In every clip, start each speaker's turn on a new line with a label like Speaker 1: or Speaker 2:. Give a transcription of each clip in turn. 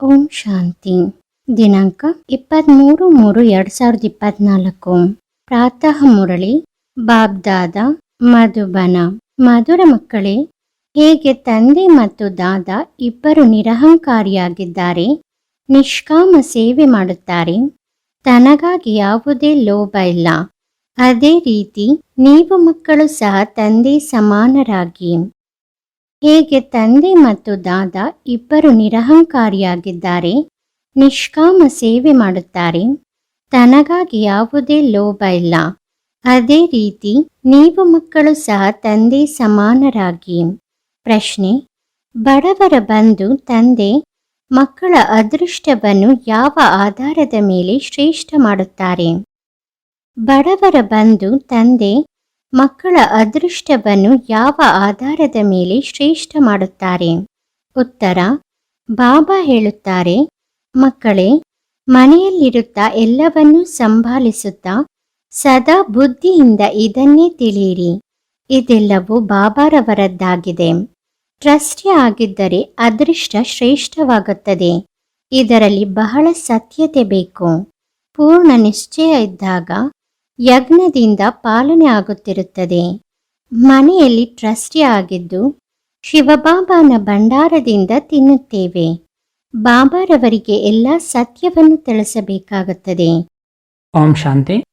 Speaker 1: ಓಂ ಶಾಂತಿ. ದಿನಾಂಕ ಇಪ್ಪತ್ತ್ಮೂರು ಮೂರು ಎರಡು ಸಾವಿರದ ಇಪ್ಪತ್ನಾಲ್ಕು. ಪ್ರಾತಃ ಮುರಳಿ, ಬಾಬ್ದಾದ, ಮಧುಬನ. ಮಧುರ ಮಕ್ಕಳೇ, ಹೇಗೆ ತಂದೆ ಮತ್ತು ದಾದ ಇಬ್ಬರು ನಿರಹಂಕಾರಿಯಾಗಿದ್ದಾರೆ, ನಿಷ್ಕಾಮ ಸೇವೆ ಮಾಡುತ್ತಾರೆ, ತನಗಾಗಿ ಯಾವುದೇ ಲೋಭ ಇಲ್ಲ. ಅದೇ ರೀತಿ, ನೀವು ಮಕ್ಕಳು ಸಹ ತಂದೆ ಸಮಾನರಾಗಿ. ಹೇಗೆ ತಂದೆ ಮತ್ತು ದಾದ ಇಬ್ಬರು ನಿರಹಂಕಾರಿಯಾಗಿದ್ದಾರೆ, ನಿಷ್ಕಾಮ ಸೇವೆ ಮಾಡುತ್ತಾರೆ, ತನಗಾಗಿ ಯಾವುದೇ ಲೋಭ ಇಲ್ಲ. ಅದೇ ರೀತಿ ನೀವು ಮಕ್ಕಳು ಸಹ ತಂದೆ ಸಮಾನರಾಗಿ. ಪ್ರಶ್ನೆ, ಬಡವರ ಬಂಧು ತಂದೆ ಮಕ್ಕಳ ಅದೃಷ್ಟವನ್ನು ಯಾವ ಆಧಾರದ ಮೇಲೆ ಶ್ರೇಷ್ಠ ಮಾಡುತ್ತಾರೆ? ಬಡವರ ಬಂಧು ತಂದೆ ಮಕ್ಕಳ ಅದೃಷ್ಟವನ್ನು ಯಾವ ಆಧಾರದ ಮೇಲೆ ಶ್ರೇಷ್ಠ ಮಾಡುತ್ತಾರೆ? ಉತ್ತರ, ಬಾಬಾ ಹೇಳುತ್ತಾರೆ, ಮಕ್ಕಳೇ, ಮನೆಯಲ್ಲಿರುತ್ತಾ ಎಲ್ಲವನ್ನೂ ಸಂಭಾಲಿಸುತ್ತಾ ಸದಾ ಬುದ್ಧಿಯಿಂದ ಇದನ್ನೇ ತಿಳಿಯಿರಿ. ಇದೆಲ್ಲವೂ ಬಾಬಾರವರದ್ದಾಗಿದೆ. ಟ್ರಸ್ಟಿ ಆಗಿದ್ದರೆ ಅದೃಷ್ಟ ಶ್ರೇಷ್ಠವಾಗುತ್ತದೆ. ಇದರಲ್ಲಿ ಬಹಳ ಸತ್ಯತೆ ಬೇಕು. ಪೂರ್ಣ ನಿಶ್ಚಯ ಇದ್ದಾಗ ಯಜ್ಞದಿಂದ ಪಾಲನೆ ಆಗುತ್ತಿರುತ್ತದೆ. ಮನೆಯಲ್ಲಿ ಟ್ರಸ್ಟಿ ಆಗಿದ್ದು, ಶಿವಬಾಬಾನ ಭಂಡಾರದಿಂದ ತಿನ್ನುತ್ತೇವೆ. ಬಾಬಾರವರಿಗೆ ಎಲ್ಲ ಸತ್ಯವನ್ನು ತಿಳಿಸಬೇಕಾಗುತ್ತದೆ.
Speaker 2: ಓಂ ಶಾಂತಿ.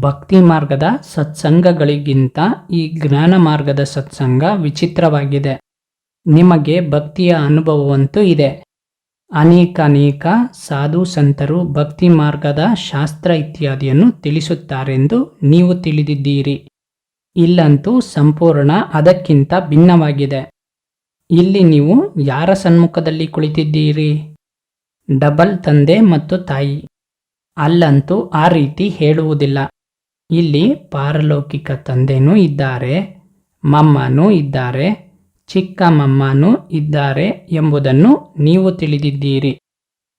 Speaker 2: ಭಕ್ತಿ ಮಾರ್ಗದ ಸತ್ಸಂಗಗಳಿಗಿಂತ ಈ ಜ್ಞಾನ ಮಾರ್ಗದ ಸತ್ಸಂಗ ವಿಚಿತ್ರವಾಗಿದೆ. ನಿಮಗೆ ಭಕ್ತಿಯ ಅನುಭವವಂತೂ ಇದೆ. ಅನೇಕ ಅನೇಕ ಸಾಧು ಸಂತರು ಭಕ್ತಿ ಮಾರ್ಗದ ಶಾಸ್ತ್ರ ಇತ್ಯಾದಿಯನ್ನು ತಿಳಿಸುತ್ತಾರೆಂದು ನೀವು ತಿಳಿದಿದ್ದೀರಿ. ಇಲ್ಲಂತೂ ಸಂಪೂರ್ಣ ಅದಕ್ಕಿಂತ ಭಿನ್ನವಾಗಿದೆ. ಇಲ್ಲಿ ನೀವು ಯಾರ ಸನ್ಮುಖದಲ್ಲಿ ಕುಳಿತಿದ್ದೀರಿ? ಡಬಲ್ ತಂದೆ ಮತ್ತು ತಾಯಿ. ಅಲ್ಲಂತೂ ಆ ರೀತಿ ಹೇಳುವುದಿಲ್ಲ. ಇಲ್ಲಿ ಪಾರಲೌಕಿಕ ತಂದೆನೂ ಇದ್ದಾರೆ, ಮಮ್ಮನೂ ಇದ್ದಾರೆ ಚಿಕ್ಕ ಮಮ್ಮನೂ ಇದ್ದಾರೆ ಎಂಬುದನ್ನು ನೀವು ತಿಳಿದಿದ್ದೀರಿ.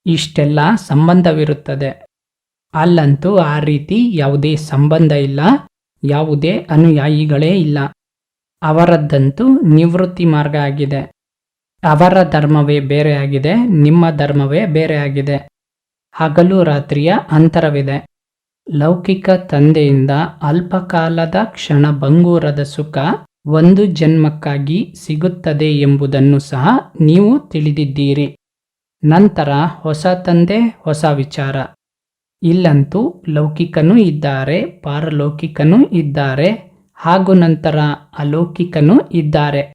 Speaker 2: ಇಷ್ಟೆಲ್ಲ ಸಂಬಂಧವಿರುತ್ತದೆ. ಅಲ್ಲಂತೂ ಆ ರೀತಿ ಯಾವುದೇ ಸಂಬಂಧ ಇಲ್ಲ, ಯಾವುದೇ ಅನುಯಾಯಿಗಳೇ ಇಲ್ಲ. ಅವರದ್ದಂತೂ ನಿವೃತ್ತಿ ಮಾರ್ಗ ಆಗಿದೆ. ಅವರ ಧರ್ಮವೇ ಬೇರೆಯಾಗಿದೆ ನಿಮ್ಮ ಧರ್ಮವೇ ಬೇರೆಯಾಗಿದೆ ಹಗಲು ರಾತ್ರಿಯ ಅಂತರವಿದೆ. ಲೌಕಿಕ ತಂದೆಯಿಂದ ಅಲ್ಪಕಾಲದ ಕ್ಷಣ ಭಂಗೂರದ ಸುಖ ಒಂದು ಜನ್ಮಕ್ಕಾಗಿ ಸಿಗುತ್ತದೆ ಎಂಬುದನ್ನು ಸಹ ನೀವು ತಿಳಿದಿದ್ದೀರಿ. ನಂತರ ಹೊಸ ತಂದೆ, ಹೊಸ ವಿಚಾರ. ಇಲ್ಲಂತೂ ಲೌಕಿಕನೂ ಇದ್ದಾರೆ, ಪಾರಲೌಕಿಕನೂ ಇದ್ದಾರೆ, ಹಾಗೂ ನಂತರ ಅಲೌಕಿಕನೂ ಇದ್ದಾರೆ.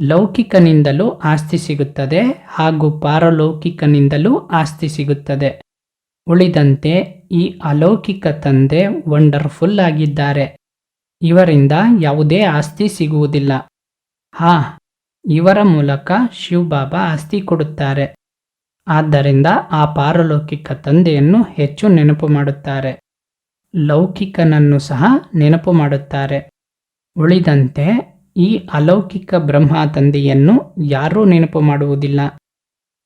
Speaker 2: ಲೌಕಿಕನಿಂದಲೂ ಆಸ್ತಿ ಸಿಗುತ್ತದೆ, ಹಾಗೂ ಪಾರಲೌಕಿಕನಿಂದಲೂ ಆಸ್ತಿ ಸಿಗುತ್ತದೆ. ಉಳಿದಂತೆ ಈ ಅಲೌಕಿಕ ತಂದೆ ವಂಡರ್ಫುಲ್ ಆಗಿದ್ದಾರೆ. ಇವರಿಂದ ಯಾವುದೇ ಆಸ್ತಿ ಸಿಗುವುದಿಲ್ಲ. ಹಾ, ಇವರ ಮೂಲಕ ಶಿವಬಾಬಾ ಆಸ್ತಿ ಕೊಡುತ್ತಾರೆ. ಆದ್ದರಿಂದ ಆ ಪಾರಲೌಕಿಕ ತಂದೆಯನ್ನು ಹೆಚ್ಚು ನೆನಪು ಮಾಡುತ್ತಾರೆ. ಲೌಕಿಕನನ್ನು ಸಹ ನೆನಪು ಮಾಡುತ್ತಾರೆ. ಉಳಿದಂತೆ ಈ ಅಲೌಕಿಕ ಬ್ರಹ್ಮ ತಂದೆಯನ್ನು ಯಾರೂ ನೆನಪು ಮಾಡುವುದಿಲ್ಲ.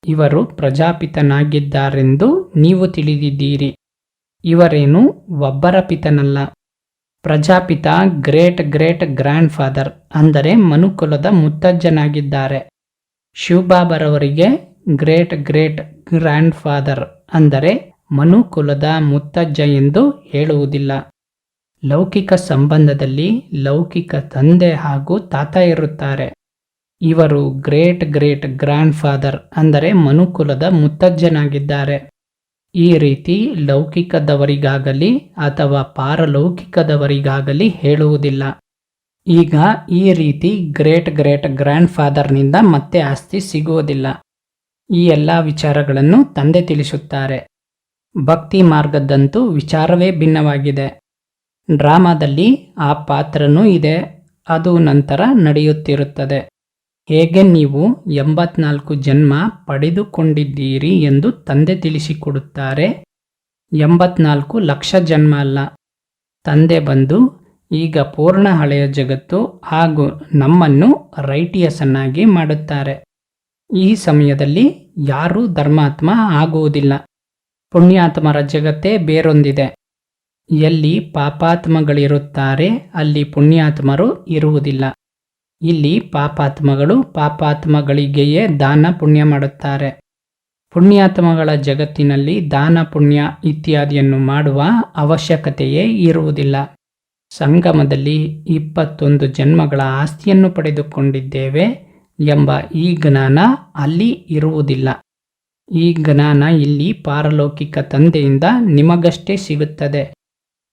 Speaker 2: ಇವರು ಪ್ರಜಾಪಿತನಾಗಿದ್ದಾರೆಂದು ನೀವು ತಿಳಿದಿದ್ದೀರಿ. ಇವರೇನು ಒಬ್ಬರ ಪಿತನಲ್ಲ. ಪ್ರಜಾಪಿತ, ಗ್ರೇಟ್ ಗ್ರೇಟ್ ಗ್ರ್ಯಾಂಡ್ ಫಾದರ್ ಅಂದರೆ ಮನುಕುಲದ ಮುತ್ತಜ್ಜನಾಗಿದ್ದಾರೆ. ಶಿವಬಾಬರವರಿಗೆ ಗ್ರೇಟ್ ಗ್ರೇಟ್ ಗ್ರ್ಯಾಂಡ್ ಫಾದರ್ ಅಂದರೆ ಮನುಕುಲದ ಮುತ್ತಜ್ಜ ಎಂದು ಹೇಳುವುದಿಲ್ಲ. ಲೌಕಿಕ ಸಂಬಂಧದಲ್ಲಿ ಲೌಕಿಕ ತಂದೆ ಹಾಗೂ ತಾತ ಇರುತ್ತಾರೆ. ಇವರು ಗ್ರೇಟ್ ಗ್ರೇಟ್ ಗ್ರ್ಯಾಂಡ್ ಫಾದರ್ ಅಂದರೆ ಮನುಕುಲದ ಮುತ್ತಜ್ಜನಾಗಿದ್ದಾರೆ. ಈ ರೀತಿ ಲೌಕಿಕದವರಿಗಾಗಲಿ ಅಥವಾ ಪಾರಲೌಕಿಕದವರಿಗಾಗಲಿ ಹೇಳುವುದಿಲ್ಲ. ಈಗ ಈ ರೀತಿ ಗ್ರೇಟ್ ಗ್ರೇಟ್ ಗ್ರ್ಯಾಂಡ್ ಫಾದರ್ನಿಂದ ಮತ್ತೆ ಆಸ್ತಿ ಸಿಗುವುದಿಲ್ಲ. ಈ ಎಲ್ಲ ವಿಚಾರಗಳನ್ನು ತಂದೆ ತಿಳಿಸುತ್ತಾರೆ. ಭಕ್ತಿ ಮಾರ್ಗದ್ದಂತೂ ವಿಚಾರವೇ ಭಿನ್ನವಾಗಿದೆ. ಡ್ರಾಮಾದಲ್ಲಿ ಆ ಪಾತ್ರನೂ ಇದೆ, ಅದು ನಂತರ ನಡೆಯುತ್ತಿರುತ್ತದೆ. ಹೇಗೆ ನೀವು ಎಂಬತ್ನಾಲ್ಕು ಜನ್ಮ ಪಡೆದುಕೊಂಡಿದ್ದೀರಿ ಎಂದು ತಂದೆ ತಿಳಿಸಿಕೊಡುತ್ತಾರೆ? ಎಂಬತ್ನಾಲ್ಕು ಲಕ್ಷ ಜನ್ಮ ಅಲ್ಲ. ತಂದೆ ಬಂದು, ಈಗ ಪೂರ್ಣ ಹಳೆಯ ಜಗತ್ತು ಹಾಗೂ ನಮ್ಮನ್ನು ರೈಟಿಯಸನ್ನಾಗಿ ಮಾಡುತ್ತಾರೆ. ಈ ಸಮಯದಲ್ಲಿ ಯಾರೂ ಧರ್ಮಾತ್ಮ ಆಗುವುದಿಲ್ಲ. ಪುಣ್ಯಾತ್ಮರ ಜಗತ್ತೇ ಬೇರೊಂದಿದೆ. ಎಲ್ಲಿ ಪಾಪಾತ್ಮಗಳಿರುತ್ತಾರೆ, ಅಲ್ಲಿ ಪುಣ್ಯಾತ್ಮರು ಇರುವುದಿಲ್ಲ. ಇಲ್ಲಿ ಪಾಪಾತ್ಮಗಳು ಪಾಪಾತ್ಮಗಳಿಗೆಯೇ ದಾನ ಪುಣ್ಯ ಮಾಡುತ್ತಾರೆ. ಪುಣ್ಯಾತ್ಮಗಳ ಜಗತ್ತಿನಲ್ಲಿ ದಾನ ಪುಣ್ಯ ಇತ್ಯಾದಿಯನ್ನು ಮಾಡುವ ಅವಶ್ಯಕತೆಯೇ ಇರುವುದಿಲ್ಲ. ಸಂಗಮದಲ್ಲಿ ಇಪ್ಪತ್ತೊಂದು ಜನ್ಮಗಳ ಆಸ್ತಿಯನ್ನು ಪಡೆದುಕೊಂಡಿದ್ದೇವೆ ಎಂಬ ಈ ಜ್ಞಾನ ಅಲ್ಲಿ ಇರುವುದಿಲ್ಲ. ಈ ಜ್ಞಾನ ಇಲ್ಲಿ ಪಾರಲೌಕಿಕ ತಂದೆಯಿಂದ ನಿಮಗಷ್ಟೇ ಸಿಗುತ್ತದೆ.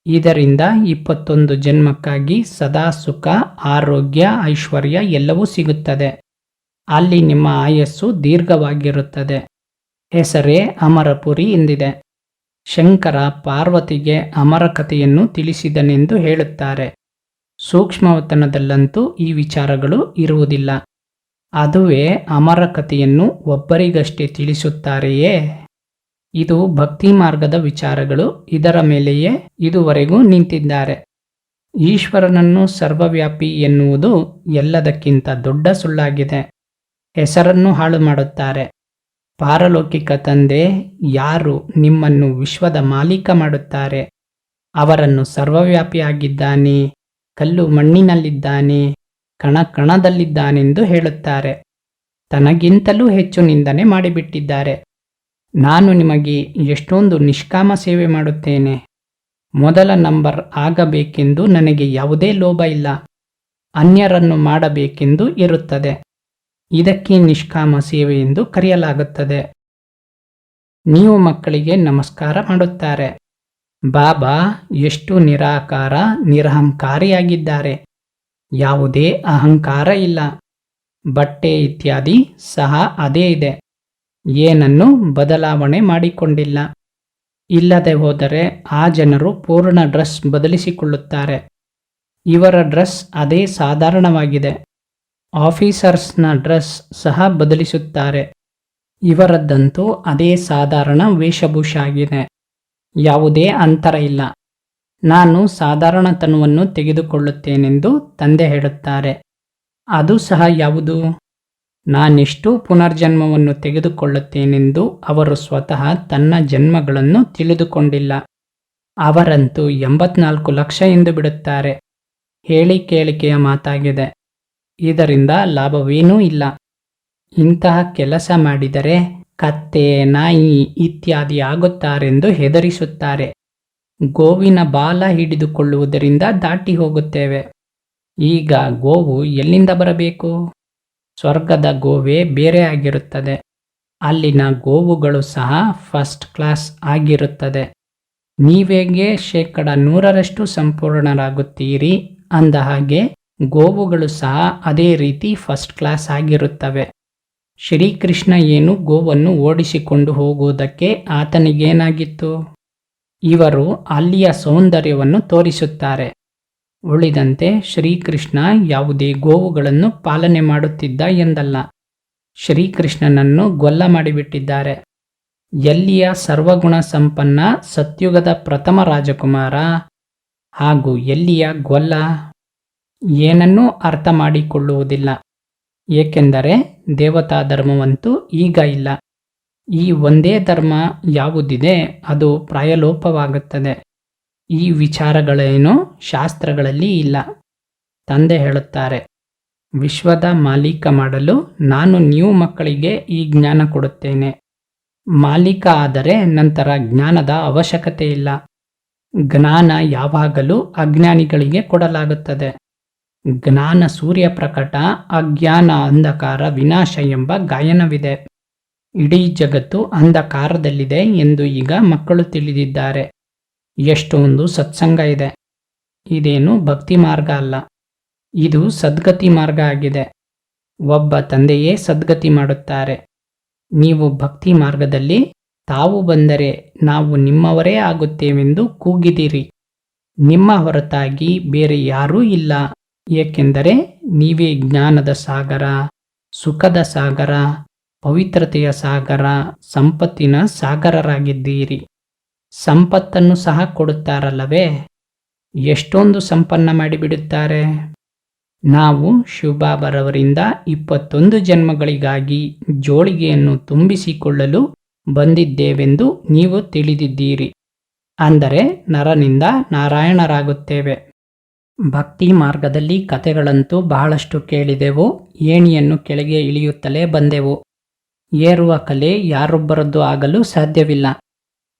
Speaker 2: ಇದರಿಂದ ಇಪ್ಪತ್ತೊಂದು ಜನ್ಮಕ್ಕಾಗಿ ಸದಾ ಸುಖ, ಆರೋಗ್ಯ, ಐಶ್ವರ್ಯ ಎಲ್ಲವೂ ಸಿಗುತ್ತದೆ. ಅಲ್ಲಿ ನಿಮ್ಮ ಆಯಸ್ಸು ದೀರ್ಘವಾಗಿರುತ್ತದೆ. ಹೆಸರೇ ಅಮರಪುರಿ ಎಂದಿದೆ. ಶಂಕರ ಪಾರ್ವತಿಗೆ ಅಮರ ಕಥೆಯನ್ನು ತಿಳಿಸಿದನೆಂದು ಹೇಳುತ್ತಾರೆ. ಸೂಕ್ಷ್ಮವತನದಲ್ಲಂತೂ ಈ ವಿಚಾರಗಳು ಇರುವುದಿಲ್ಲ. ಅದುವೇ ಅಮರ ಕಥೆಯನ್ನು ಒಬ್ಬರಿಗಷ್ಟೇ ತಿಳಿಸುತ್ತಾರೆಯೇ? ಇದು ಭಕ್ತಿ ಮಾರ್ಗದ ವಿಚಾರಗಳು. ಇದರ ಮೇಲೆಯೇ ಇದುವರೆಗೂ ನಿಂತಿದ್ದಾರೆ. ಈಶ್ವರನನ್ನು ಸರ್ವವ್ಯಾಪಿ ಎನ್ನುವುದು ಎಲ್ಲದಕ್ಕಿಂತ ದೊಡ್ಡ ಸುಳ್ಳಾಗಿದೆ. ಹೆಸರನ್ನು ಹಾಳು ಮಾಡುತ್ತಾರೆ. ಪಾರಲೌಕಿಕ ತಂದೆ ಯಾರು ನಿಮ್ಮನ್ನು ವಿಶ್ವದ ಮಾಲೀಕ ಮಾಡುತ್ತಾರೆ? ಅವರನ್ನು ಸರ್ವವ್ಯಾಪಿಯಾಗಿದ್ದಾನೆ, ಕಲ್ಲು ಮಣ್ಣಿನಲ್ಲಿದ್ದಾನೆ, ಕಣ ಕಣದಲ್ಲಿದ್ದಾನೆಂದು ಹೇಳುತ್ತಾರೆ. ತನಗಿಂತಲೂ ಹೆಚ್ಚು ನಿಂದನೆ ಮಾಡಿಬಿಟ್ಟಿದ್ದಾರೆ. ನಾನು ನಿಮಗೆ ಎಷ್ಟೊಂದು ನಿಷ್ಕಾಮ ಸೇವೆ ಮಾಡುತ್ತೇನೆ. ಮೊದಲ ನಂಬರ್ ಆಗಬೇಕೆಂದು ನನಗೆ ಯಾವುದೇ ಲೋಭ ಇಲ್ಲ. ಅನ್ಯರನ್ನು ಮಾಡಬೇಕೆಂದು ಇರುತ್ತದೆ. ಇದಕ್ಕೆ ನಿಷ್ಕಾಮ ಸೇವೆ ಎಂದು ಕರೆಯಲಾಗುತ್ತದೆ. ನೀವು ಮಕ್ಕಳಿಗೆ ನಮಸ್ಕಾರ ಮಾಡುತ್ತಾರೆ. ಬಾಬಾ ಎಷ್ಟು ನಿರಾಕಾರ, ನಿರಹಂಕಾರಿಯಾಗಿದ್ದಾರೆ. ಯಾವುದೇ ಅಹಂಕಾರ ಇಲ್ಲ. ಬಟ್ಟೆ ಇತ್ಯಾದಿ ಸಹ ಅದೇ ಇದೆ. ಏನನ್ನು ಬದಲಾವಣೆ ಮಾಡಿಕೊಂಡಿಲ್ಲ. ಇಲ್ಲದೆ ಹೋದರೆ ಆ ಜನರು ಪೂರ್ಣ ಡ್ರೆಸ್ ಬದಲಿಸಿಕೊಳ್ಳುತ್ತಾರೆ. ಇವರ ಡ್ರೆಸ್ ಅದೇ ಸಾಧಾರಣವಾಗಿದೆ. ಆಫೀಸರ್ಸ್ನ ಡ್ರೆಸ್ ಸಹ ಬದಲಿಸುತ್ತಾರೆ. ಇವರದ್ದಂತೂ ಅದೇ ಸಾಧಾರಣ ವೇಷಭೂಷ ಆಗಿದೆ ಯಾವುದೇ ಅಂತರ ಇಲ್ಲ. ನಾನು ಸಾಧಾರಣತನವನ್ನು ತೆಗೆದುಕೊಳ್ಳುತ್ತೇನೆಂದು ತಂದೆ ಹೇಳುತ್ತಾರೆ. ಅದು ಸಹ ಯಾವುದು? ನಾನೆಷ್ಟು ಪುನರ್ಜನ್ಮವನ್ನು ತೆಗೆದುಕೊಳ್ಳುತ್ತೇನೆಂದು ಅವರು ಸ್ವತಃ ತನ್ನ ಜನ್ಮಗಳನ್ನು ತಿಳಿದುಕೊಂಡಿಲ್ಲ. ಅವರಂತೂ ಎಂಬತ್ನಾಲ್ಕು ಲಕ್ಷ ಎಂದು ಬಿಡುತ್ತಾರೆ. ಹೇಳಿ ಕೇಳಿಕೆಯ ಮಾತಾಗಿದೆ. ಇದರಿಂದ ಲಾಭವೇನೂ ಇಲ್ಲ. ಇಂತಹ ಕೆಲಸ ಮಾಡಿದರೆ ಕತ್ತೆ, ನಾಯಿ ಇತ್ಯಾದಿ ಆಗುತ್ತಾರೆಂದು ಹೆದರಿಸುತ್ತಾರೆ. ಗೋವಿನ ಬಾಲ ಹಿಡಿದುಕೊಳ್ಳುವುದರಿಂದ ದಾಟಿ ಹೋಗುತ್ತೇವೆ. ಈಗ ಗೋವು ಎಲ್ಲಿಂದ ಬರಬೇಕು? ಸ್ವರ್ಗದ ಗೋವೇ ಬೇರೆ ಆಗಿರುತ್ತದೆ. ಅಲ್ಲಿನ ಗೋವುಗಳು ಸಹ ಫಸ್ಟ್ ಕ್ಲಾಸ್ ಆಗಿರುತ್ತದೆ. ನೀವೇಗೆ ಶೇಕಡ ನೂರರಷ್ಟು ಸಂಪೂರ್ಣರಾಗುತ್ತೀರಿ? ಅಂದ ಹಾಗೆ ಗೋವುಗಳು ಸಹ ಅದೇ ರೀತಿ ಫಸ್ಟ್ ಕ್ಲಾಸ್ ಆಗಿರುತ್ತವೆ. ಶ್ರೀಕೃಷ್ಣ ಏನು ಗೋವನ್ನು ಓಡಿಸಿಕೊಂಡು ಹೋಗುವುದಕ್ಕೆ ಆತನಿಗೇನಾಗಿತ್ತು? ಇವರು ಅಲ್ಲಿಯ ಸೌಂದರ್ಯವನ್ನು ತೋರಿಸುತ್ತಾರೆ. ಉಳಿದಂತೆ ಶ್ರೀಕೃಷ್ಣ ಯಾವುದೇ ಗೋವುಗಳನ್ನು ಪಾಲನೆ ಮಾಡುತ್ತಿದ್ದ ಎಂದಲ್ಲ. ಶ್ರೀಕೃಷ್ಣನನ್ನು ಗೊಲ್ಲ ಮಾಡಿಬಿಟ್ಟಿದ್ದಾರೆ. ಎಲ್ಲಿಯ ಸರ್ವಗುಣ ಸಂಪನ್ನ ಸತ್ಯುಗದ ಪ್ರಥಮ ರಾಜಕುಮಾರ? ಹಾಗೂ ಎಲ್ಲಿಯ ಗೊಲ್ಲ? ಏನನ್ನೂ ಅರ್ಥ ಮಾಡಿಕೊಳ್ಳುವುದಿಲ್ಲ. ಏಕೆಂದರೆ ದೇವತಾ ಧರ್ಮವಂತೂ ಈಗ ಇಲ್ಲ. ಈ ಒಂದೇ ಧರ್ಮ ಯಾವುದಿದೆ ಅದು ಪ್ರಾಯಲೋಪವಾಗುತ್ತದೆ. ಈ ವಿಚಾರಗಳೇನು ಶಾಸ್ತ್ರಗಳಲ್ಲಿ ಇಲ್ಲ. ತಂದೆ ಹೇಳುತ್ತಾರೆ, ವಿಶ್ವದ ಮಾಲೀಕ ಮಾಡಲು ನಾನು ನೀವು ಮಕ್ಕಳಿಗೆ ಈ ಜ್ಞಾನ ಕೊಡುತ್ತೇನೆ. ಮಾಲೀಕ ಆದರೆ ನಂತರ ಜ್ಞಾನದ ಅವಶ್ಯಕತೆ ಇಲ್ಲ. ಜ್ಞಾನ ಯಾವಾಗಲೂ ಅಜ್ಞಾನಿಗಳಿಗೆ ಕೊಡಲಾಗುತ್ತದೆ. ಜ್ಞಾನ ಸೂರ್ಯ ಪ್ರಕಟ, ಅಜ್ಞಾನ ಅಂಧಕಾರ ವಿನಾಶ ಎಂಬ ಗಾಯನವಿದೆ. ಇಡೀ ಜಗತ್ತು ಅಂಧಕಾರದಲ್ಲಿದೆ ಎಂದು ಈಗ ಮಕ್ಕಳು ತಿಳಿದಿದ್ದಾರೆ. ಎಷ್ಟೊಂದು ಸತ್ಸಂಗ ಇದೆ. ಇದೇನು ಭಕ್ತಿ ಮಾರ್ಗ ಅಲ್ಲ. ಇದು ಸದ್ಗತಿ ಮಾರ್ಗ ಆಗಿದೆ. ಒಬ್ಬ ತಂದೆಯೇ ಸದ್ಗತಿ ಮಾಡುತ್ತಾರೆ. ನೀವು ಭಕ್ತಿ ಮಾರ್ಗದಲ್ಲಿ ತಾವು ಬಂದರೆ ನಾವು ನಿಮ್ಮವರೇ ಆಗುತ್ತೇವೆಂದು ಕೂಗಿದಿರಿ ನಿಮ್ಮ ಹೊರತಾಗಿ ಬೇರೆ ಯಾರೂ ಇಲ್ಲ. ಏಕೆಂದರೆ ನೀವೇ ಜ್ಞಾನದ ಸಾಗರ, ಸುಖದ ಸಾಗರ, ಪವಿತ್ರತೆಯ ಸಾಗರ, ಸಂಪತ್ತಿನ ಸಾಗರರಾಗಿದ್ದೀರಿ. ಸಂಪತ್ತನ್ನು ಸಹ ಕೊಡುತ್ತಾರಲ್ಲವೇ? ಎಷ್ಟೊಂದು ಸಂಪನ್ನ ಮಾಡಿಬಿಡುತ್ತಾರೆ. ನಾವು ಶಿವಬಾಬರವರಿಂದ ಇಪ್ಪತ್ತೊಂದು ಜನ್ಮಗಳಿಗಾಗಿ ಜೋಳಿಗೆಯನ್ನು ತುಂಬಿಸಿಕೊಳ್ಳಲು ಬಂದಿದ್ದೇವೆಂದು ನೀವು ತಿಳಿದಿದ್ದೀರಿ. ಅಂದರೆ ನರನಿಂದ ನಾರಾಯಣರಾಗುತ್ತೇವೆ. ಭಕ್ತಿ ಮಾರ್ಗದಲ್ಲಿ ಕತೆಗಳಂತೂ ಬಹಳಷ್ಟು ಕೇಳಿದೆವು, ಏಣಿಯನ್ನು ಕೆಳಗೆ ಇಳಿಯುತ್ತಲೇ ಬಂದೆವು. ಏರುವ ಕಲೆ ಯಾರೊಬ್ಬರದ್ದು ಆಗಲು ಸಾಧ್ಯವಿಲ್ಲ.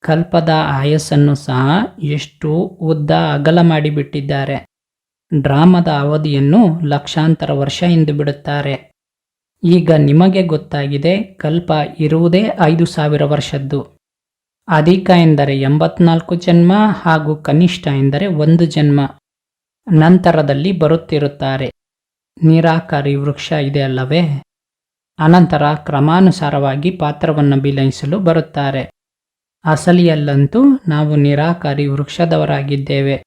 Speaker 2: ಕಲ್ಪದ ಆಯಸ್ಸನ್ನು ಸಹ ಎಷ್ಟು ಉದ್ದ ಅಗಲ ಮಾಡಿಬಿಟ್ಟಿದ್ದಾರೆ. ಡ್ರಾಮದ ಅವಧಿಯನ್ನು ಲಕ್ಷಾಂತರ ವರ್ಷ ಎಂದು ಬಿಡುತ್ತಾರೆ. ಈಗ ನಿಮಗೆ ಗೊತ್ತಾಗಿದೆ, ಕಲ್ಪ ಇರುವುದೇ ಐದು ಸಾವಿರ ವರ್ಷದ್ದು. ಅಧಿಕ ಎಂದರೆ ಎಂಬತ್ನಾಲ್ಕು ಜನ್ಮ ಹಾಗೂ ಕನಿಷ್ಠ ಎಂದರೆ ಒಂದು ಜನ್ಮ. ನಂತರದಲ್ಲಿ ಬರುತ್ತಿರುತ್ತಾರೆ. ನಿರಾಕಾರಿ ವೃಕ್ಷ ಇದೆ ಅಲ್ಲವೇ? ಅನಂತರ ಕ್ರಮಾನುಸಾರವಾಗಿ ಪಾತ್ರವನ್ನು ಬಿಲಯಿಸಲು ಬರುತ್ತಾರೆ. ಅಸಲಿಯಲ್ಲಂತೂ ನಾವು ನಿರಾಕಾರಿ ವೃಕ್ಷದವರಾಗಿದ್ದೇವೆ.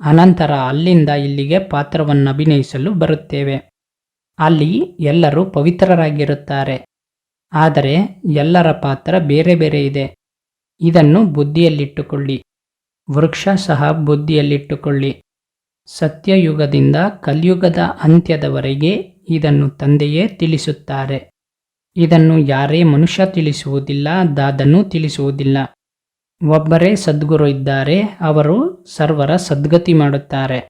Speaker 2: ಅನಂತರ ಅಲ್ಲಿಂದ ಇಲ್ಲಿಗೆ ಪಾತ್ರವನ್ನು ಅಭಿನಯಿಸಲು ಬರುತ್ತೇವೆ. ಅಲ್ಲಿ ಎಲ್ಲರೂ ಪವಿತ್ರರಾಗಿರುತ್ತಾರೆ. ಆದರೆ ಎಲ್ಲರ ಪಾತ್ರ ಬೇರೆ ಬೇರೆ ಇದೆ. ಇದನ್ನು ಬುದ್ಧಿಯಲ್ಲಿಟ್ಟುಕೊಳ್ಳಿ. ವೃಕ್ಷ ಸಹ ಬುದ್ಧಿಯಲ್ಲಿಟ್ಟುಕೊಳ್ಳಿ. ಸತ್ಯಯುಗದಿಂದ ಕಲಿಯುಗದ ಅಂತ್ಯದವರೆಗೆ ಇದನ್ನು ತಂದೆಯೇ ತಿಳಿಸುತ್ತಾರೆ. ಇದನ್ನು ಯಾರೇ ಮನುಷ್ಯ ತಿಳಿಸುವುದಿಲ್ಲ, ದಾದನು ತಿಳಿಸುವುದಿಲ್ಲ. ಒಬ್ಬರೇ ಸದ್ಗುರು ಇದ್ದಾರೆ, ಅವರು ಸರ್ವರ ಸದ್ಗತಿ ಮಾಡುತ್ತಾರೆ.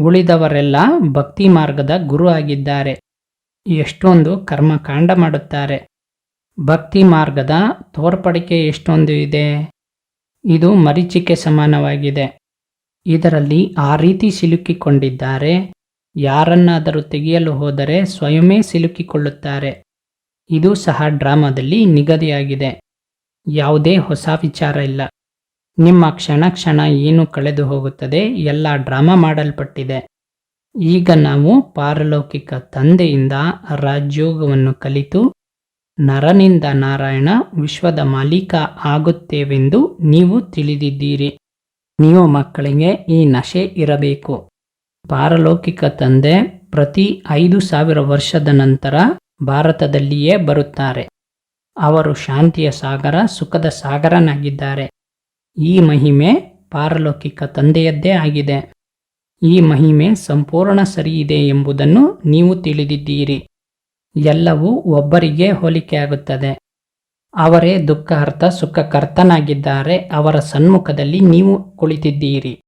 Speaker 2: ಉಳಿದವರೆಲ್ಲ ಭಕ್ತಿ ಮಾರ್ಗದ ಗುರು ಆಗಿದ್ದಾರೆ. ಎಷ್ಟೊಂದು ಕರ್ಮಕಾಂಡ ಮಾಡುತ್ತಾರೆ. ಭಕ್ತಿ ಮಾರ್ಗದ ತೋರ್ಪಡಿಕೆ ಎಷ್ಟೊಂದು ಇದೆ. ಇದು ಮರೀಚಿಕೆ ಸಮಾನವಾಗಿದೆ. ಇದರಲ್ಲಿ ಆ ರೀತಿ ಸಿಲುಕಿಕೊಂಡಿದ್ದಾರೆ. ಯಾರನ್ನಾದರೂ ತೆಗೆಯಲು ಹೋದರೆ ಸ್ವಯಮೇ ಸಿಲುಕಿಕೊಳ್ಳುತ್ತಾರೆ. ಇದು ಸಹ ಡ್ರಾಮಾದಲ್ಲಿ ನಿಗದಿಯಾಗಿದೆ. ಯಾವುದೇ ಹೊಸ ವಿಚಾರ ಇಲ್ಲ. ನಿಮ್ಮ ಕ್ಷಣ ಕ್ಷಣ ಏನು ಕಳೆದು ಹೋಗುತ್ತದೆ ಎಲ್ಲ ಡ್ರಾಮಾ ಮಾಡಲ್ಪಟ್ಟಿದೆ. ಈಗ ನಾವು ಪಾರಲೌಕಿಕ ತಂದೆಯಿಂದ ರಾಜ್ಯೋಗವನ್ನು ಕಲಿತು ನರನಿಂದ ನಾರಾಯಣ ವಿಶ್ವದ ಮಾಲೀಕ ಆಗುತ್ತೇವೆಂದು ನೀವು ತಿಳಿದಿದ್ದೀರಿ. ನೀವು ಮಕ್ಕಳಿಗೆ ಈ ನಶೆ ಇರಬೇಕು. ಪಾರಲೌಕಿಕ ತಂದೆ ಪ್ರತಿ ಐದು ಸಾವಿರ ವರ್ಷದ ನಂತರ ಭಾರತದಲ್ಲಿಯೇ ಬರುತ್ತಾರೆ. ಅವರು ಶಾಂತಿಯ ಸಾಗರ, ಸುಖದ ಸಾಗರನಾಗಿದ್ದಾರೆ. ಈ ಮಹಿಮೆ ಪಾರಲೌಕಿಕ ತಂದೆಯದ್ದೇ ಆಗಿದೆ. ಈ ಮಹಿಮೆ ಸಂಪೂರ್ಣ ಸರಿಯಿದೆ ಎಂಬುದನ್ನು ನೀವು ತಿಳಿದಿದ್ದೀರಿ. ಎಲ್ಲವೂ ಒಬ್ಬರಿಗೆ ಹೋಲಿಕೆಯಾಗುತ್ತದೆ ಅವರೇ ದುಃಖಹರ್ತ, ಸುಖಕರ್ತನಾಗಿದ್ದಾರೆ. ಅವರ ಸನ್ಮುಖದಲ್ಲಿ ನೀವು ಕುಳಿತಿದ್ದೀರಿ.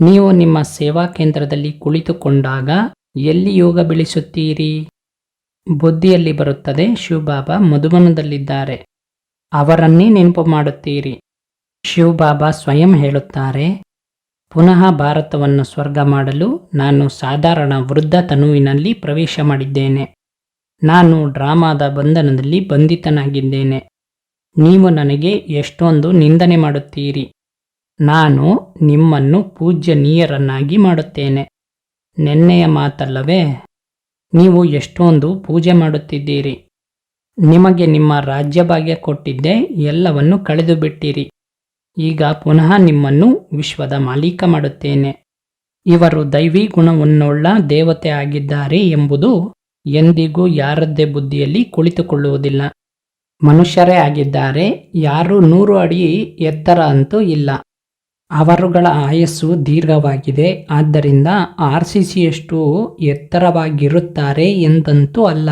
Speaker 2: ನೀವು ನಿಮ್ಮ ಸೇವಾ ಕೇಂದ್ರದಲ್ಲಿ ಕುಳಿತುಕೊಂಡಾಗ ಎಲ್ಲಿ ಯೋಗ ಬೆಳೆಸುತ್ತೀರಿ? ಬುದ್ಧಿಯಲ್ಲಿ ಬರುತ್ತದೆ. ಶಿವಬಾಬಾ ಮಧುಬನದಲ್ಲಿದ್ದಾರೆ ಅವರನ್ನೇ ನೆನಪು ಮಾಡುತ್ತೀರಿ. ಶಿವಬಾಬಾ ಸ್ವಯಂ ಹೇಳುತ್ತಾರೆ, ಪುನಃ ಭಾರತವನ್ನು ಸ್ವರ್ಗ ಮಾಡಲು ನಾನು ಸಾಧಾರಣ ವೃದ್ಧ ತನುವಿನಲ್ಲಿ ಪ್ರವೇಶ ಮಾಡಿದ್ದೇನೆ. ನಾನು ಡ್ರಾಮಾದ ಬಂಧನದಲ್ಲಿ ಬಂಧಿತನಾಗಿದ್ದೇನೆ. ನೀವು ನನಗೆ ಎಷ್ಟೊಂದು ನಿಂದನೆ ಮಾಡುತ್ತೀರಿ. ನಾನು ನಿಮ್ಮನ್ನು ಪೂಜ್ಯನೀಯರನ್ನಾಗಿ ಮಾಡುತ್ತೇನೆ. ನೆನ್ನೆಯ ಮಾತಲ್ಲವೇ ನೀವು ಎಷ್ಟೊಂದು ಪೂಜೆ ಮಾಡುತ್ತಿದ್ದೀರಿ? ನಿಮಗೆ ನಿಮ್ಮ ರಾಜ್ಯಭಾಗ್ಯ ಕೊಟ್ಟಿದ್ದೆ, ಎಲ್ಲವನ್ನು ಕಳೆದು ಬಿಟ್ಟಿರಿ ಈಗ ಪುನಃ ನಿಮ್ಮನ್ನು ವಿಶ್ವದ ಮಾಲೀಕ ಮಾಡುತ್ತೇನೆ. ಇವರು ದೈವಿ ಗುಣವನ್ನುಳ್ಳ ದೇವತೆ ಆಗಿದ್ದಾರೆ ಎಂಬುದು ಎಂದಿಗೂ ಯಾರದ್ದೇ ಬುದ್ಧಿಯಲ್ಲಿ ಕುಳಿತುಕೊಳ್ಳುವುದಿಲ್ಲ. ಮನುಷ್ಯರೇ ಆಗಿದ್ದಾರೆ, ಯಾರು ನೂರು ಅಡಿ ಎತ್ತರ ಅಂತೂ ಇಲ್ಲ. ಅವರುಗಳ ಆಯಸ್ಸು ದೀರ್ಘವಾಗಿದೆ. ಆದ್ದರಿಂದ ಆರ್ ಸಿ ಸಿಯಷ್ಟು ಎತ್ತರವಾಗಿರುತ್ತಾರೆ ಎಂದಂತೂ ಅಲ್ಲ.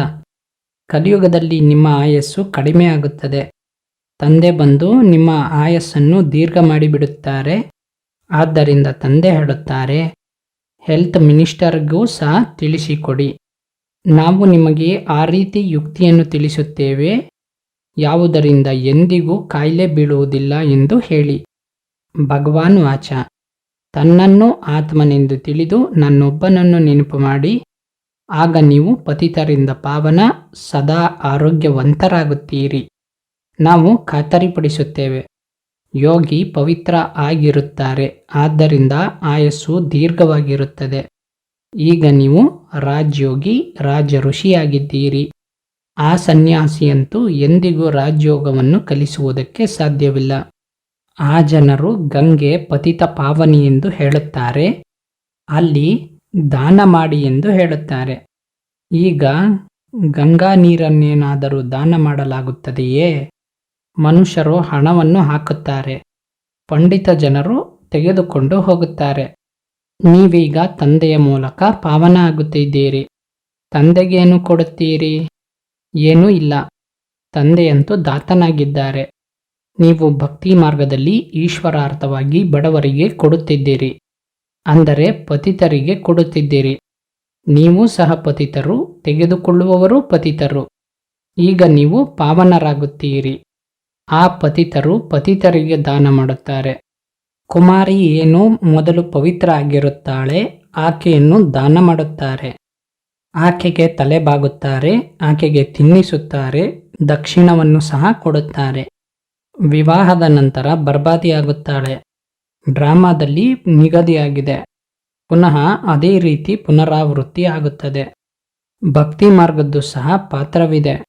Speaker 2: ಕಲಿಯುಗದಲ್ಲಿ ನಿಮ್ಮ ಆಯಸ್ಸು ಕಡಿಮೆ ಆಗುತ್ತದೆ. ತಂದೆ ಬಂದು ನಿಮ್ಮ ಆಯಸ್ಸನ್ನು ದೀರ್ಘ ಮಾಡಿಬಿಡುತ್ತಾರೆ. ಆದ್ದರಿಂದ ತಂದೆ ಹೇಳುತ್ತಾರೆ, ಹೆಲ್ತ್ ಮಿನಿಸ್ಟರ್ಗೂ ಸಹ ತಿಳಿಸಿಕೊಡಿ. ನಾವು ನಿಮಗೆ ಆ ರೀತಿ ಯುಕ್ತಿಯನ್ನು ತಿಳಿಸುತ್ತೇವೆ. ಯಾವುದರಿಂದ ಎಂದಿಗೂ ಕಾಯಿಲೆ ಬೀಳುವುದಿಲ್ಲ ಎಂದು ಹೇಳಿ. ಭಗವಾನ್ ವಾಚ ತನ್ನನ್ನು ಆತ್ಮನೆಂದು ತಿಳಿದು ನನ್ನೊಬ್ಬನನ್ನು ನೆನಪು ಮಾಡಿ, ಆಗ ನೀವು ಪತಿತರಿಂದ ಪಾವನ ಸದಾ ಆರೋಗ್ಯವಂತರಾಗುತ್ತೀರಿ. ನಾವು ಖಾತರಿಪಡಿಸುತ್ತೇವೆ. ಯೋಗಿ ಪವಿತ್ರ ಆಗಿರುತ್ತಾರೆ, ಆದ್ದರಿಂದ ಆಯಸ್ಸು ದೀರ್ಘವಾಗಿರುತ್ತದೆ. ಈಗ ನೀವು ರಾಜ್ಯೋಗಿ ರಾಜ ಋಷಿಯಾಗಿದ್ದೀರಿ ಆ ಸನ್ಯಾಸಿಯಂತೂ ಎಂದಿಗೂ ರಾಜ್ಯೋಗವನ್ನು ಕಲಿಸುವುದಕ್ಕೆ ಸಾಧ್ಯವಿಲ್ಲ. ಆ ಜನರು ಗಂಗೆ ಪತಿತ ಪಾವನಿ ಎಂದು ಹೇಳುತ್ತಾರೆ. ಅಲ್ಲಿ ದಾನ ಮಾಡಿ ಎಂದು ಹೇಳುತ್ತಾರೆ. ಈಗ ಗಂಗಾ ನೀರನ್ನೇನಾದರೂ ದಾನ ಮಾಡಲಾಗುತ್ತದೆಯೇ? ಮನುಷ್ಯರು ಹಣವನ್ನು ಹಾಕುತ್ತಾರೆ. ಪಂಡಿತ ಜನರು ತೆಗೆದುಕೊಂಡು ಹೋಗುತ್ತಾರೆ. ನೀವೀಗ ತಂದೆಯ ಮೂಲಕ ಪಾವನ ಆಗುತ್ತಿದ್ದೀರಿ. ತಂದೆಗೇನು ಕೊಡುತ್ತೀರಿ? ಏನೂ ಇಲ್ಲ. ತಂದೆಯಂತೂ ದಾತನಾಗಿದ್ದಾರೆ. ನೀವು ಭಕ್ತಿ ಮಾರ್ಗದಲ್ಲಿ ಈಶ್ವರಾರ್ಥವಾಗಿ ಬಡವರಿಗೆ ಕೊಡುತ್ತಿದ್ದೀರಿ, ಅಂದರೆ ಪತಿತರಿಗೆ ಕೊಡುತ್ತಿದ್ದೀರಿ. ನೀವು ಸಹ ಪತಿತರು, ತೆಗೆದುಕೊಳ್ಳುವವರು ಪತಿತರು. ಈಗ ನೀವು ಪಾವನರಾಗುತ್ತೀರಿ. ಆ ಪತಿತರು ಪತಿತರಿಗೆ ದಾನ ಮಾಡುತ್ತಾರೆ. ಕುಮಾರಿ ಏನು ಮೊದಲು ಪವಿತ್ರ ಆಗಿರುತ್ತಾಳೆ, ಆಕೆಯನ್ನು ದಾನ ಮಾಡುತ್ತಾರೆ. ಆಕೆಗೆ ತಲೆ ಬಾಗುತ್ತಾರೆ ಆಕೆಗೆ ತಿನ್ನಿಸುತ್ತಾರೆ, ದಕ್ಷಿಣವನ್ನು ಸಹ ಕೊಡುತ್ತಾರೆ. ವಿವಾಹದ ನಂತರ ಬರ್ಬಾದಿಯಾಗುತ್ತಾಳೆ. ಡ್ರಾಮಾದಲ್ಲಿ ನಿಗದಿಯಾಗಿದೆ. ಪುನಃ ಅದೇ ರೀತಿ ಪುನರಾವೃತ್ತಿ ಆಗುತ್ತದೆ. ಭಕ್ತಿ ಮಾರ್ಗದ್ದು ಸಹ ಪಾತ್ರವಿದೆ.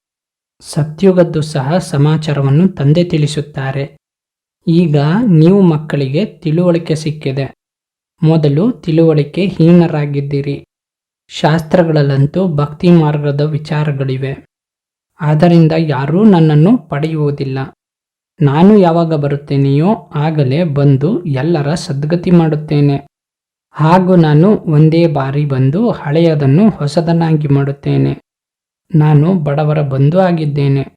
Speaker 2: ಸತ್ಯುಗದ್ದು ಸಹ ಸಮಾಚಾರವನ್ನು ತಂದೆ ತಿಳಿಸುತ್ತಾರೆ. ಈಗ ನೀವು ಮಕ್ಕಳಿಗೆ ತಿಳುವಳಿಕೆ ಸಿಕ್ಕಿದೆ. ಮೊದಲು ತಿಳುವಳಿಕೆ ಹೀನರಾಗಿದ್ದೀರಿ. ಶಾಸ್ತ್ರಗಳಲ್ಲಂತೂ ಭಕ್ತಿ ಮಾರ್ಗದ ವಿಚಾರಗಳಿವೆ. ಆದ್ದರಿಂದ ಯಾರೂ ನನ್ನನ್ನು ಪಡೆಯುವುದಿಲ್ಲ. ನಾನು ಯಾವಾಗ ಬರುತ್ತೇನೆಯೋ ಆಗಲೇ ಬಂದು ಎಲ್ಲರ ಸದ್ಗತಿ ಮಾಡುತ್ತೇನೆ. ಹಾಗೂ ನಾನು ಒಂದೇ ಬಾರಿ ಬಂದು ಹಳೆಯದನ್ನು ಹೊಸದನ್ನಾಗಿ ಮಾಡುತ್ತೇನೆ. ನಾನು ಬಡವರ ಬಂಧು ಆಗಿದ್ದೇನೆ.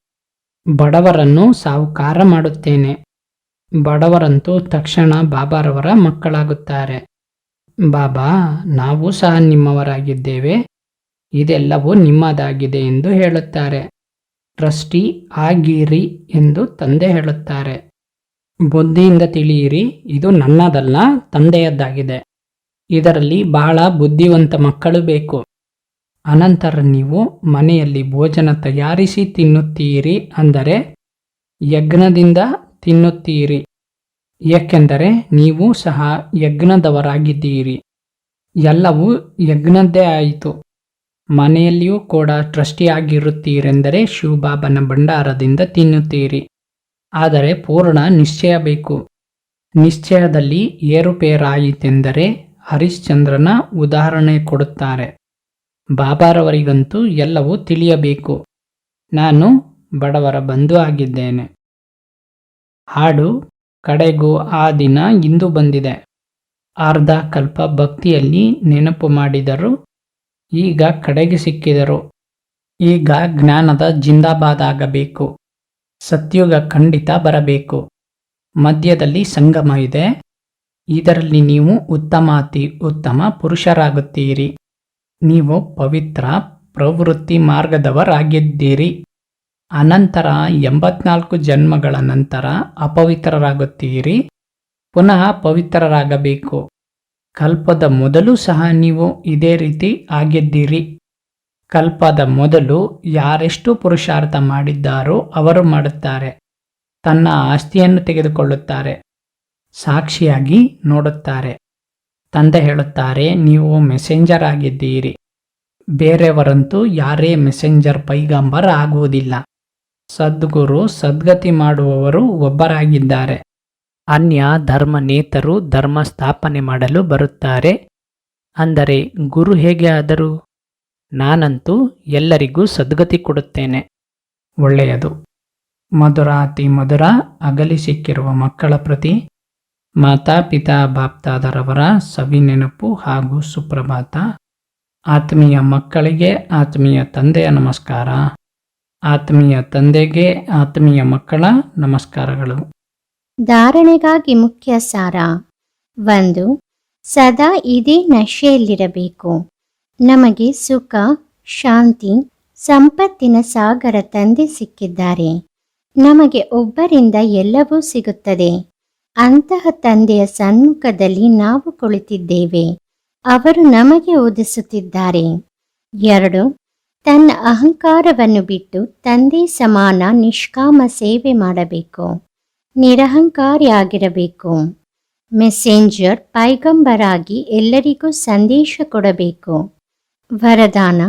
Speaker 2: ಬಡವರನ್ನು ಸಾಹುಕಾರ ಮಾಡುತ್ತೇನೆ. ಬಡವರಂತೂ ತಕ್ಷಣ ಬಾಬಾರವರ ಮಕ್ಕಳಾಗುತ್ತಾರೆ. ಬಾಬಾ, ನಾವು ಸಹ ನಿಮ್ಮವರಾಗಿದ್ದೇವೆ. ಇದೆಲ್ಲವೂ ನಿಮ್ಮದಾಗಿದೆ ಎಂದು ಹೇಳುತ್ತಾರೆ. ಟ್ರಸ್ಟಿ ಆಗಿರಿ ಎಂದು ತಂದೆ ಹೇಳುತ್ತಾರೆ. ಬುದ್ಧಿಯಿಂದ ತಿಳಿಯಿರಿ, ಇದು ನನ್ನದಲ್ಲ, ತಂದೆಯದ್ದಾಗಿದೆ. ಇದರಲ್ಲಿ ಬಹಳ ಬುದ್ಧಿವಂತ ಮಕ್ಕಳು ಬೇಕು. ಅನಂತರ ನೀವು ಮನೆಯಲ್ಲಿ ಭೋಜನ ತಯಾರಿಸಿ ತಿನ್ನುತ್ತೀರಿ ಅಂದರೆ ಯಜ್ಞದಿಂದ ತಿನ್ನುತ್ತೀರಿ. ಏಕೆಂದರೆ ನೀವು ಸಹ ಯಜ್ಞದವರಾಗಿದ್ದೀರಿ. ಎಲ್ಲವೂ ಯಜ್ಞದ್ದೇ ಆಯಿತು. ಮನೆಯಲ್ಲಿಯೂ ಕೂಡ ಟ್ರಸ್ಟಿಯಾಗಿರುತ್ತೀರೆಂದರೆ ಶಿವಬಾಬನ ಭಂಡಾರದಿಂದ ತಿನ್ನುತ್ತೀರಿ. ಆದರೆ ಪೂರ್ಣ ನಿಶ್ಚಯ ಬೇಕು. ನಿಶ್ಚಯದಲ್ಲಿ ಏರುಪೇರಾಯಿತೆಂದರೆ ಹರಿಶ್ಚಂದ್ರನ ಉದಾಹರಣೆ ಕೊಡುತ್ತಾರೆ. ಬಾಬಾರವರಿಗಂತೂ ಎಲ್ಲವೂ ತಿಳಿಯಬೇಕು. ನಾನು ಬಡವರ ಬಂಧು ಆಗಿದ್ದೇನೆ. ಹಾಡು, ಕಡೆಗೂ ಆ ದಿನ ಇಂದು ಬಂದಿದೆ. ಅರ್ಧ ಕಲ್ಪ ಭಕ್ತಿಯಲ್ಲಿ ನೆನಪು ಮಾಡಿದರು ಈಗ ಕಡೆಗೆ ಸಿಕ್ಕಿದರು. ಈಗ ಜ್ಞಾನದ ಜಿಂದಾಬಾದ್ ಆಗಬೇಕು ಸತ್ಯುಗ ಖಂಡಿತ ಬರಬೇಕು. ಮಧ್ಯದಲ್ಲಿ ಸಂಗಮ ಇದೆ. ಇದರಲ್ಲಿ ನೀವು ಉತ್ತಮ ಅತಿ ಉತ್ತಮ ಪುರುಷರಾಗುತ್ತೀರಿ. ನೀವು ಪವಿತ್ರ ಪ್ರವೃತ್ತಿ ಮಾರ್ಗದವರಾಗಿದ್ದೀರಿ. ಅನಂತರ ಎಂಬತ್ನಾಲ್ಕು ಜನ್ಮಗಳ ನಂತರ ಅಪವಿತ್ರರಾಗುತ್ತೀರಿ. ಪುನಃ ಪವಿತ್ರರಾಗಬೇಕು. ಕಲ್ಪದ ಮೊದಲು ಸಹ ನೀವು ಇದೇ ರೀತಿ ಆಗಿದ್ದೀರಿ. ಕಲ್ಪದ ಮೊದಲು ಯಾರೆಷ್ಟು ಪುರುಷಾರ್ಥ ಮಾಡಿದ್ದಾರೋ ಅವರು ಮಾಡುತ್ತಾರೆ. ತನ್ನ ಆಸ್ತಿಯನ್ನು ತೆಗೆದುಕೊಳ್ಳುತ್ತಾರೆ. ಸಾಕ್ಷಿಯಾಗಿ ನೋಡುತ್ತಾರೆ. ತಂದೆ ಹೇಳುತ್ತಾರೆ, ನೀವು ಮೆಸೆಂಜರ್ ಆಗಿದ್ದೀರಿ. ಬೇರೆಯವರಂತೂ ಯಾರೇ ಮೆಸೆಂಜರ್ ಪೈಗಂಬರ್ ಆಗುವುದಿಲ್ಲ. ಸದ್ಗುರು ಸದ್ಗತಿ ಮಾಡುವವರು ಒಬ್ಬರಾಗಿದ್ದಾರೆ. ಅನ್ಯ ಧರ್ಮ ನೇತರು ಧರ್ಮ ಸ್ಥಾಪನೆ ಮಾಡಲು ಬರುತ್ತಾರೆ. ಅಂದರೆ ಗುರು ಹೇಗೆ ಆದರು? ನಾನಂತೂ ಎಲ್ಲರಿಗೂ ಸದ್ಗತಿ ಕೊಡುತ್ತೇನೆ. ಒಳ್ಳೆಯದು. ಮಧುರಾತಿ ಮಧುರ ಅಗಲಿ ಸಿಕ್ಕಿರುವ ಮಕ್ಕಳ ಪ್ರತಿ ಮಾತಾ ಪಿತಾ ಬಾಪ್ತಾದರವರ ಸವಿ ನೆನಪು ಹಾಗೂ ಸುಪ್ರಭಾತ. ಆತ್ಮೀಯ ಮಕ್ಕಳಿಗೆ ಆತ್ಮೀಯ ತಂದೆಯ ನಮಸ್ಕಾರ. ಆತ್ಮೀಯ ತಂದೆಗೆ ಆತ್ಮೀಯ ಮಕ್ಕಳ ನಮಸ್ಕಾರಗಳು.
Speaker 1: ಧಾರಣೆಗಾಗಿ ಮುಖ್ಯ ಸಾರ. ಒಂದು, ಸದಾ ಇದೇ ನಶೆಯಲ್ಲಿರಬೇಕು. ನಮಗೆ ಸುಖ, ಶಾಂತಿ, ಸಂಪತ್ತಿನ ಸಾಗರ ತಂದೆ ಸಿಕ್ಕಿದ್ದಾರೆ. ನಮಗೆ ಒಬ್ಬರಿಂದ ಎಲ್ಲವೂ ಸಿಗುತ್ತದೆ. ಅಂತಹ ತಂದೆಯ ಸನ್ಮುಖದಲ್ಲಿ ನಾವು ಕುಳಿತಿದ್ದೇವೆ. ಅವರು ನಮಗೆ ಓದಿಸುತ್ತಿದ್ದಾರೆ. ಎರಡು, ತನ್ನ ಅಹಂಕಾರವನ್ನು ಬಿಟ್ಟು ತಂದೆ ಸಮಾನ ನಿಷ್ಕಾಮ ಸೇವೆ ಮಾಡಬೇಕು. ನಿರಹಂಕಾರಿಯಾಗಿರಬೇಕು. ಮೆಸೆಂಜರ್ ಪೈಗಂಬರಾಗಿ ಎಲ್ಲರಿಗೂ ಸಂದೇಶ ಕೊಡಬೇಕು. ವರದಾನ,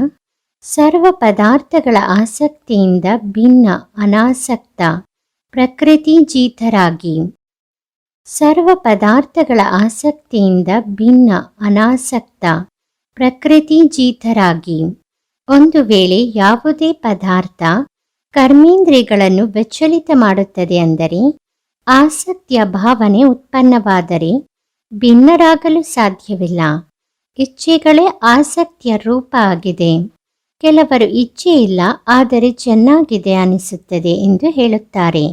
Speaker 1: ಸರ್ವ ಪದಾರ್ಥಗಳ ಆಸಕ್ತಿಯಿಂದ ಭಿನ್ನ, ಅನಾಸಕ್ತ ಪ್ರಕೃತಿ ಜೀತರಾಗಿ ಸರ್ವ ಪದಾರ್ಥಗಳ ಆಸಕ್ತಿಯಿಂದ ಭಿನ್ನ, ಅನಾಸಕ್ತ ಪ್ರಕೃತಿ ಜೀತರಾಗಿ ಒಂದು ವೇಳೆ ಯಾವುದೇ ಪದಾರ್ಥ ಕರ್ಮೇಂದ್ರಿಯಗಳನ್ನು ವಿಚಲಿತ ಮಾಡುತ್ತದೆ ಅಂದರೆ ಆಸಕ್ತಿಯ ಭಾವನೆ ಉತ್ಪನ್ನವಾದರೆ ಭಿನ್ನರಾಗಲು ಸಾಧ್ಯವಿಲ್ಲ. ಇಚ್ಛೆಗಳೇ ಆಸಕ್ತಿಯ ರೂಪ ಆಗಿದೆ. ಕೆಲವರು ಇಚ್ಛೆ ಇಲ್ಲ, ಆದರೆ ಚೆನ್ನಾಗಿದೆ ಅನಿಸುತ್ತದೆ ಎಂದು ಹೇಳುತ್ತಾರೆ.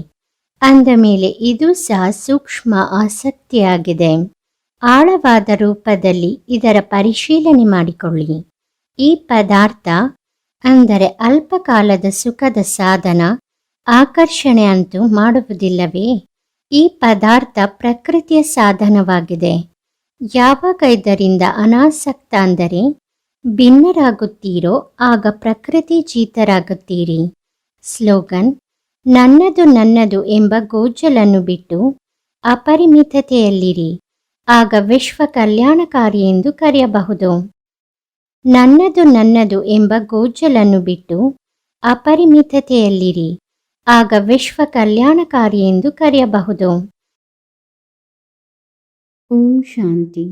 Speaker 1: ಅಂದ ಮೇಲೆ ಇದು ಸಹ ಸೂಕ್ಷ್ಮ ಆಸಕ್ತಿಯಾಗಿದೆ. ಆಳವಾದ ರೂಪದಲ್ಲಿ ಇದರ ಪರಿಶೀಲನೆ ಮಾಡಿಕೊಳ್ಳಿ. ಈ ಪದಾರ್ಥ, ಅಂದರೆ ಅಲ್ಪಕಾಲದ ಸುಖದ ಸಾಧನ, ಆಕರ್ಷಣೆ ಅಂತೂ ಮಾಡುವುದಿಲ್ಲವೇ? ಈ ಪದಾರ್ಥ ಪ್ರಕೃತಿಯ ಸಾಧನವಾಗಿದೆ. ಯಾವಾಗ ಇದರಿಂದ ಅನಾಸಕ್ತ ಅಂದರೆ, ಭಿನ್ನರಾಗುತ್ತೀರೋ ಆಗ ಪ್ರಕೃತಿ ಜೀತರಾಗುತ್ತೀರಿ. ಸ್ಲೋಗನ್, ನನ್ನದು ನನ್ನದು ಎಂಬ ಗೋಜಲನ್ನು ಬಿಟ್ಟು ಅಪರಿಮಿತತೆಯಲ್ಲಿರಿ. ಆಗ ವಿಶ್ವ ಕಲ್ಯಾಣಕಾರಿ ಎಂದು ಕರೆಯಬಹುದು. ನನ್ನದು ನನ್ನದು ಎಂಬ ಗೋಜಲನ್ನು ಬಿಟ್ಟು ಅಪರಿಮಿತತೆಯಲ್ಲಿರಿ. ಆಗ ವಿಶ್ವ ಕಲ್ಯಾಣಕಾರಿ ಎಂದು ಕರೆಯಬಹುದು. ಓಂ ಶಾಂತಿ.